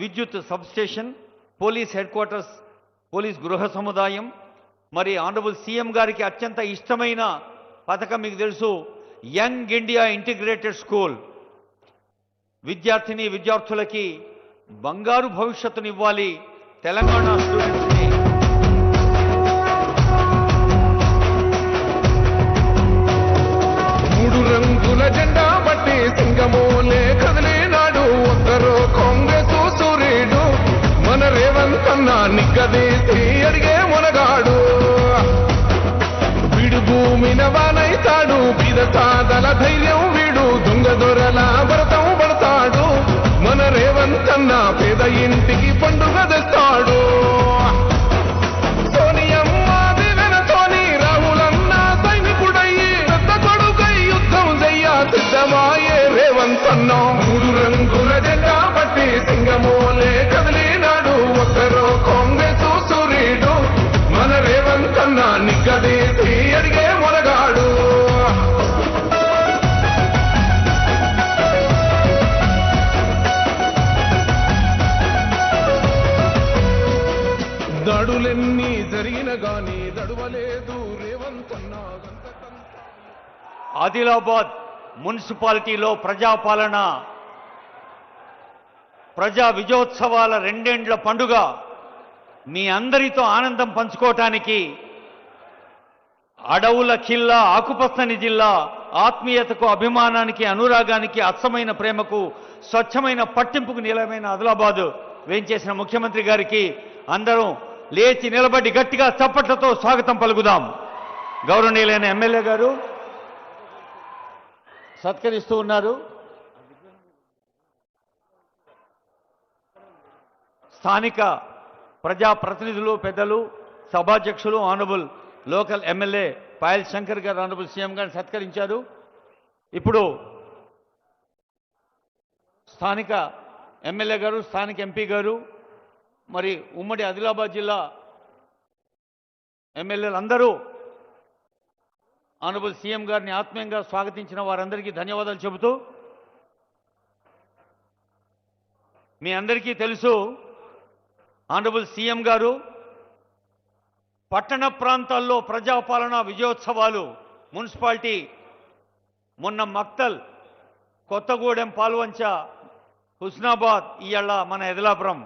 విద్యుత్ substation police headquarters police గృహ సముదాయం. మరి ఆనరబుల్ సీఎం గారికి అత్యంత ఇష్టమైన పథకం మీకు తెలుసు యంగ్ ఇండియా ఇంటిగ్రేటెడ్ స్కూల్. విద్యార్థిని విద్యార్థులకి బంగారు భవిష్యత్తునివ్వాలి తెలంగాణ స్టూడెంట్స్ని దడులెన్ని జరిగిన గాని దడువలేదు రేవంత్ ఆదిలాబాద్ మున్సిపాలిటీలో ప్రజాపాలన ప్రజా విజయోత్సవాల రెండేండ్ల పండుగ మీ అందరితో ఆనందం పంచుకోవటానికి అడవుల కిల్లా ఆకుపచ్చని జిల్లా ఆత్మీయతకు అభిమానానికి అనురాగానికి అచ్చమైన ప్రేమకు స్వచ్ఛమైన పట్టింపుకు నిలమైన ఆదిలాబాద్ వేయించేసిన ముఖ్యమంత్రి గారికి అందరం లేచి నిలబడి గట్టిగా చప్పట్లతో స్వాగతం పలుకుదాం. గౌరవనీయులైన ఎమ్మెల్యే గారు సత్కరిస్తూ ఉన్నారు. స్థానిక ప్రజాప్రతినిధులు పెద్దలు సభాధ్యక్షులు honourable local MLA Payal Shankar garu honourable CM గారిని సత్కరించారు. ఇప్పుడు స్థానిక ఎమ్మెల్యే గారు స్థానిక ఎంపీ గారు మరి ఉమ్మడి ఆదిలాబాద్ జిల్లా ఎమ్మెల్యేలు అందరూ ఆనబుల్ సీఎం గారిని ఆత్మీయంగా స్వాగతించిన వారందరికీ ధన్యవాదాలు చెబుతూ మీ అందరికీ తెలుసు ఆనరబుల్ సీఎం గారు పట్టణ ప్రాంతాల్లో ప్రజాపాలన విజయోత్సవాలు మున్సిపాలిటీ మొన్న మక్తల్ కొత్తగూడెం పాల్వంచ హుస్నాబాద్ ఇవాళ మన ఎదలాపురం.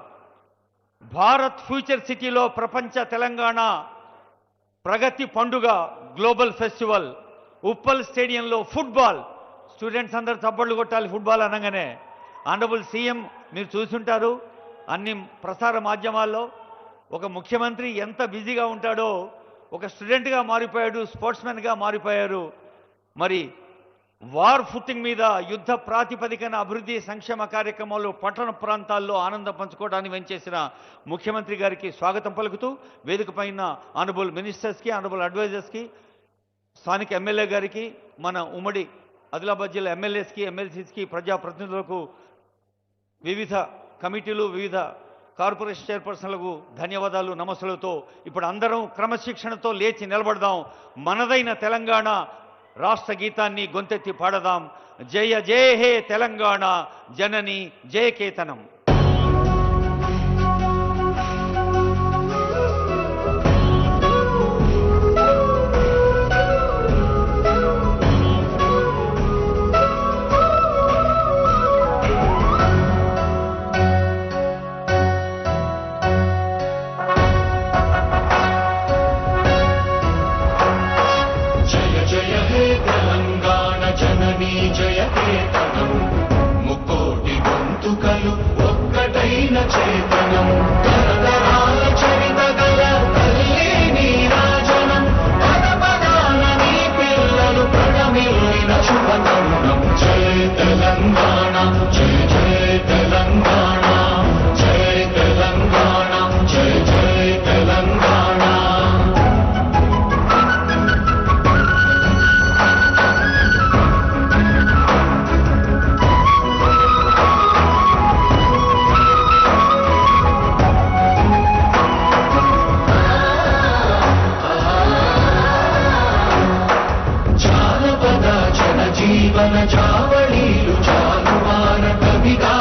భారత్ ఫ్యూచర్ సిటీలో ప్రపంచ తెలంగాణ ప్రగతి పండుగ గ్లోబల్ ఫెస్టివల్. ఉప్పల్ స్టేడియంలో ఫుట్బాల్. స్టూడెంట్స్ అందరు చప్పట్లు కొట్టాలి ఫుట్బాల్ అనగానే. ఆనరబుల్ సీఎం మీరు చూసుంటారు. అన్ని ప్రసార మాధ్యమాల్లో ఒక ముఖ్యమంత్రి ఎంత బిజీగా ఉంటాడో ఒక స్టూడెంట్గా మారిపోయాడు స్పోర్ట్స్మెన్గా మారిపోయారు. మరి వార్ ఫుట్టింగ్ మీద యుద్ధ ప్రాతిపదికన అభివృద్ధి సంక్షేమ కార్యక్రమాలు పట్టణ ప్రాంతాల్లో ఆనందం పంచుకోవడానికి వెంచేసిన ముఖ్యమంత్రి గారికి స్వాగతం పలుకుతూ వేదిక పైన ఆనబుల్ మినిస్టర్స్కి ఆనబుల్ అడ్వైజర్స్కి స్థానిక ఎమ్మెల్యే గారికి మన ఉమ్మడి ఆదిలాబాద్ జిల్లా ఎమ్మెల్యేస్కి ఎమ్మెల్సీస్కి ప్రజాప్రతినిధులకు వివిధ కమిటీలు వివిధ కార్పొరేషన్ చైర్పర్సన్లకు ధన్యవాదాలు నమస్సులతో ఇప్పుడు అందరం క్రమశిక్షణతో లేచి నిలబడదాం. మనదైన తెలంగాణ రాష్ట్ర గీతాన్ని గొంతెత్తి పాడదాం. జయ జయ హే తెలంగాణ జనని జయకేతనం చైతన్యం చావళీలు చాలువాన కవిగా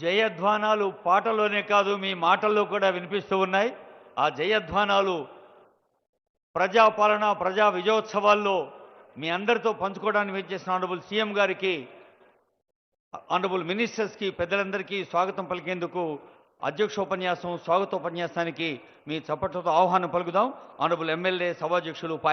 జయధ్వానాలు పాటలోనే కాదు మీ మాటల్లో కూడా వినిపిస్తూ ఉన్నాయి. ఆ జయధ్వానాలు ప్రజాపాలన ప్రజా విజయోత్సవాల్లో మీ అందరితో పంచుకోవడానికి వచ్చేసిన ఆనరబుల్ సీఎం గారికి ఆనరబుల్ మినిస్టర్స్కి పెద్దలందరికీ స్వాగతం పలికేందుకు అధ్యక్షోపన్యాసం స్వాగతోపన్యాసానికి మీ చప్పట్లతో ఆహ్వానం పలుకుదాం. ఆనరబుల్ ఎమ్మెల్యే సభాధ్యక్షులు